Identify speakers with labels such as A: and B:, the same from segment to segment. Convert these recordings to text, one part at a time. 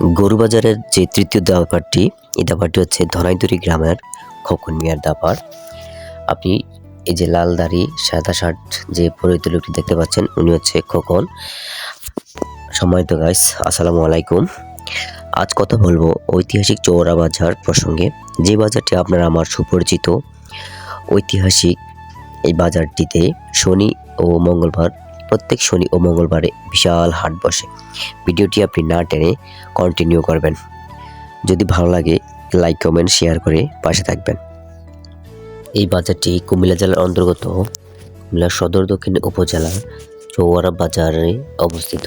A: গরু বাজারের যে তৃতীয় দাবারটি এই দাবারটি হচ্ছে ধনাইদুরি গ্রামের খোকন মিয়ার দাবার আপনি এই যে লাল দাড়ি, সাদা শার্ট যে পরিহিত লোকটি দেখতে পাচ্ছেন, উনি হচ্ছে খোকন। সম্মানিত গাইস আসসালামু আলাইকুম। আজ কথা বলব ঐতিহাসিক চৌরা বাজার প্রসঙ্গে। যে বাজারটি আপনার আমার সুপরিচিত ঐতিহাসিক এই বাজারটিতে শনি ও মঙ্গলবার প্রত্যেক শনি ও মঙ্গলবারে বিশাল হাট বসে। ভিডিওটি আপনি না টেনে কন্টিনিউ করবেন। যদি ভালো লাগে লাইক কমেন্ট শেয়ার করে পাশে থাকবেন। এই বাজারটি কুমিল্লা জেলার অন্তর্গত। কুমিল্লা সদর দক্ষিণ উপজেলার চৌয়ারা বাজারে অবস্থিত।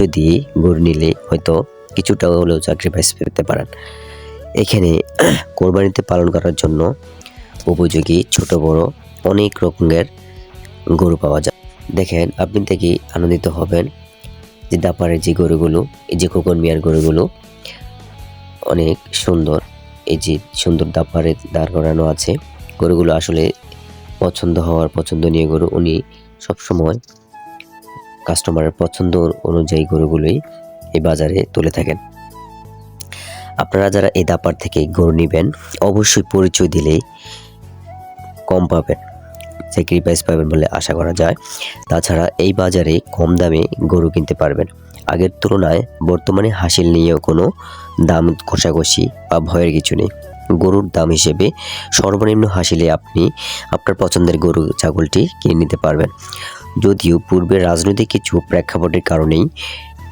A: যদি গরু নিলে হয়তো কিছুটা হলেও চাকরি স্যাক্রিফাইস পেতে পারেন। এখানে কোরবানিতে পালন করার জন্য উপযোগী ছোট বড় অনেক রকমের গরু পাওয়া যায়। দেখেন, আপনি থেকে আনন্দিত হবেন যে দাপারের যে গরুগুলো, এই যে খোকন মিয়ার গরুগুলো, অনেক সুন্দর। এই যে সুন্দর দাপারে দাঁড় করানো আছে। গরুগুলো আসলে পছন্দ হওয়ার পছন্দনীয় গরু। উনি সবসময় কাস্টমারের পছন্দ অনুযায়ী গরুগুলোই এই বাজারে তুলে থাকেন। আপনারা যারা এই দাপার থেকে গরু নেবেন, অবশ্যই পরিচয় দিলেই কম পাবেন। স্যাক্রিফাইস পাবেন বলে আশা করা যায়। তাছাড়া এই বাজারে কম দামে গরু কিনতে পারবেন। আগের তুলনায় বর্তমানে হাসিল নিয়েও কোনো দাম কষাকষি বা ভয়ের কিছু নেই। গরুর দাম হিসেবে সর্বনিম্ন হাসিলে আপনি আপনার পছন্দের গরু, ছাগলটি কিনে নিতে পারবেন। যদিও পূর্বে রাজনৈতিক কিছু প্রেক্ষাপটের কারণেই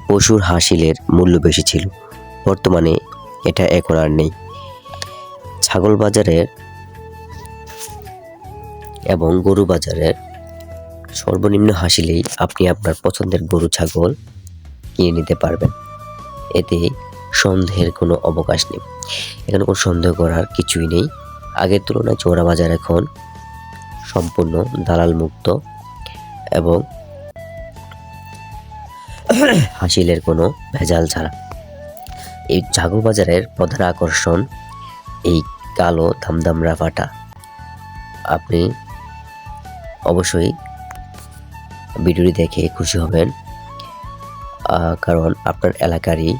A: পশুর হাসিলের মূল্য বেশি ছিল। বর্তমানে এটা এখন আর নেই। ছাগল বাজারের এবং গরু বাজারের সর্বনিম্ন হাসিলেই আপনি আপনার পছন্দের গরু, ছাগল কিনে নিতে পারবেন। এতে সন্দেহের কোনো অবকাশ নেই। এখানে কোনো সন্দেহ করার কিছুই নেই। আগের তুলনায় চোরা বাজার এখন সম্পূর্ণ দালাল মুক্ত এবং হাসিলের কোনো ভেজাল ছাড়া। এই ছাগল বাজারের প্রধান আকর্ষণ এই কালো দামদাম রাফাটা। আপনি অবশ্যই ভিডিওটি দেখে খুশি হবেন। কারণ আপনার এলাকারই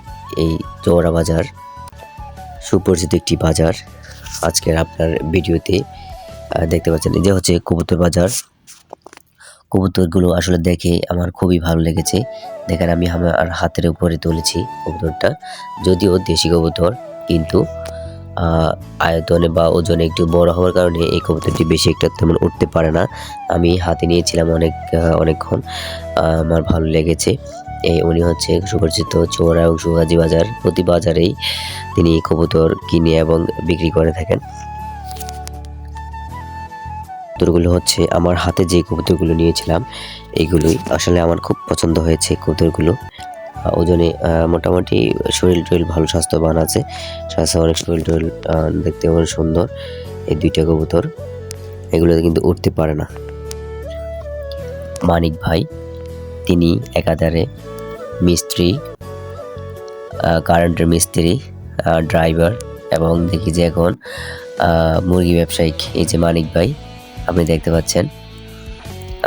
A: এই চৌরা বাজার সুপরিচিত একটি বাজার। আজকের আপনার ভিডিওতে দেখতে পাচ্ছেন যে হচ্ছে কবুতর বাজার। কবুতরগুলো আসলে দেখে আমার খুবই ভালো লেগেছে। দেখেন আমি আমার হাতের উপরে তুলেছি কবুতরটা। যদিও দেশি কবুতর, কিন্তু আয়তনে বা ওজনে একটু বড় হওয়ার কারণে এই কবুতরটি বেশি একটা তেমন উঠতে পারে না। আমি হাতে নিয়েছিলাম অনেক অনেকক্ষণ। আমার ভালো লেগেছে। এই উনি হচ্ছে সুপরিচিত চোরা এবং সুগাজি বাজার। প্রতি বাজারেই তিনি কবুতর কিনে এবং বিক্রি করে থাকেন। কবুতরগুলো হচ্ছে আমার হাতে যে কবুতরগুলো নিয়েছিলাম, এগুলোই আসলে আমার খুব পছন্দ হয়েছে কবুতরগুলো। ওজনে মোটামুটি শরীর টরীর ভালো স্বাস্থ্যবান আছে। স্বাস্থ্য অনেক শরীর আহ, দেখতে অনেক সুন্দর। এই দুইটা কবুতর এগুলো কিন্তু উঠতে পারে না। মানিক ভাই তিনি একাধারে মিস্ত্রি কারেন্টের মিস্ত্রি ড্রাইভার এবং দেখি যে এখন মুরগি ব্যবসায়িক। এই যে মানিক ভাই আপনি দেখতে পাচ্ছেন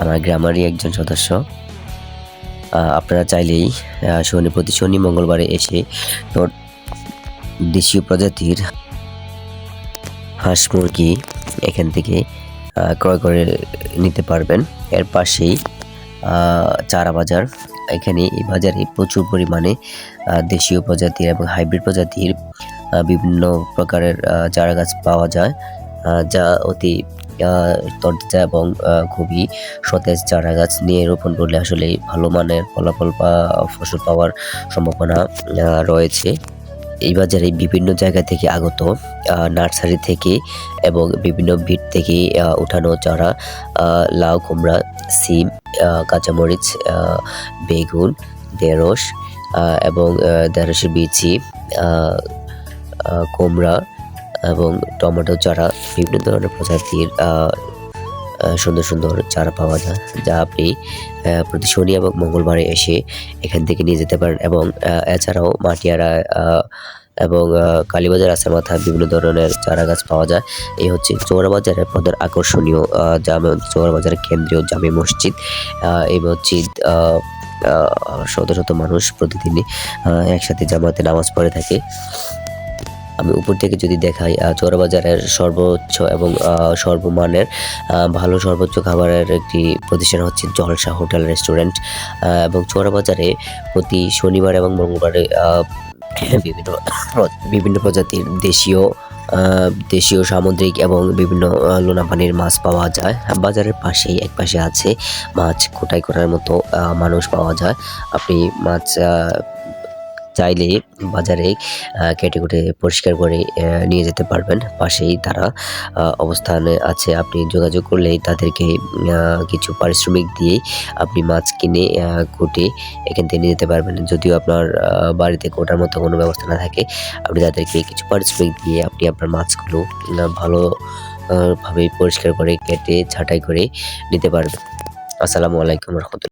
A: আমার গ্রামেরই একজন সদস্য। আপনারা চাইলেই শনি প্রতি শনি মঙ্গলবারে এসে দেশীয় প্রজাতির হাঁস মুরগি এখান থেকে ক্রয় করে নিতে পারবেন। এর পাশেই চারা বাজার। এখানে এই বাজারে প্রচুর পরিমাণে দেশীয় প্রজাতির এবং হাইব্রিড প্রজাতির বিভিন্ন প্রকারের চারা গাছ পাওয়া যায়। যা অতি আহ, তরতাজা এবং খুবই সতেজ চারা গাছ নিয়ে রোপণ করলে আসলে ভালো মানের ফলাফল বা ফসল পাওয়ার সম্ভাবনা রয়েছে। এই বাজারে বিভিন্ন জায়গা থেকে আগত নার্সারি থেকে এবং বিভিন্ন ভিট থেকে উঠানো চারা লাউ কুমড়া সিম কাঁচামরিচ বেগুন ঢেঁড়স এবং ঢেঁড়সের বিচি কুমড়া এবং টমেটো চারা, বিভিন্ন ধরনের প্রজাতির সুন্দর সুন্দর চারা পাওয়া যায়, যা আপনি প্রতি শনি এবং মঙ্গলবারে এসে এখান থেকে নিয়ে যেতে পারেন এবং এছাড়াও মাটিয়ারা এবং কালীবাজার আসার মাথা বিভিন্ন ধরনের চারা গাছ পাওয়া যায়। এই হচ্ছে চৌরা বাজারের প্রধান আকর্ষণীয় জামে চৌরা বাজারের কেন্দ্রীয় জামে মসজিদ। এই মসজিদ শত শত মানুষ প্রতিদিনই একসাথে জামাতে নামাজ পড়ে থাকে। আমি উপর থেকে যদি দেখাই চোরাবাজারের সর্বোচ্চ এবং সর্বমানের ভালো সর্বোচ্চ খাবারের একটি প্রতিষ্ঠান হচ্ছে জলসা হোটেল রেস্টুরেন্ট। এবং চোরাবাজারে প্রতি শনিবার এবং মঙ্গলবারে বিভিন্ন বিভিন্ন প্রজাতির দেশীয় দেশীয় সামুদ্রিক এবং বিভিন্ন লোনা পানির মাছ পাওয়া যায়। বাজারের পাশেই, এক পাশে আছে মাছ কোটাই করার মতো মানুষ পাওয়া যায়। আপনি মাছ চাইলে বাজারে কেটে কুটে পরিষ্কার করে নিয়ে যেতে পারবেন। পাশেই তারা অবস্থানে আছে। আপনি যোগাযোগ করলেই তাদেরকে কিছু পারিশ্রমিক দিয়ে আপনি মাছ কিনে কুটে এখান থেকে নিয়ে যেতে পারবেন। যদিও আপনার বাড়িতে কোটার মতো কোনো ব্যবস্থা না থাকে, আপনি তাদেরকে কিছু পারিশ্রমিক দিয়ে আপনি আপনার মাছগুলো ভালো ভাবে পরিষ্কার করে, কেটে, ছাঁটাই করে নিতে পারবেন। আসসালামু আলাইকুম রহমতুল্লাহ।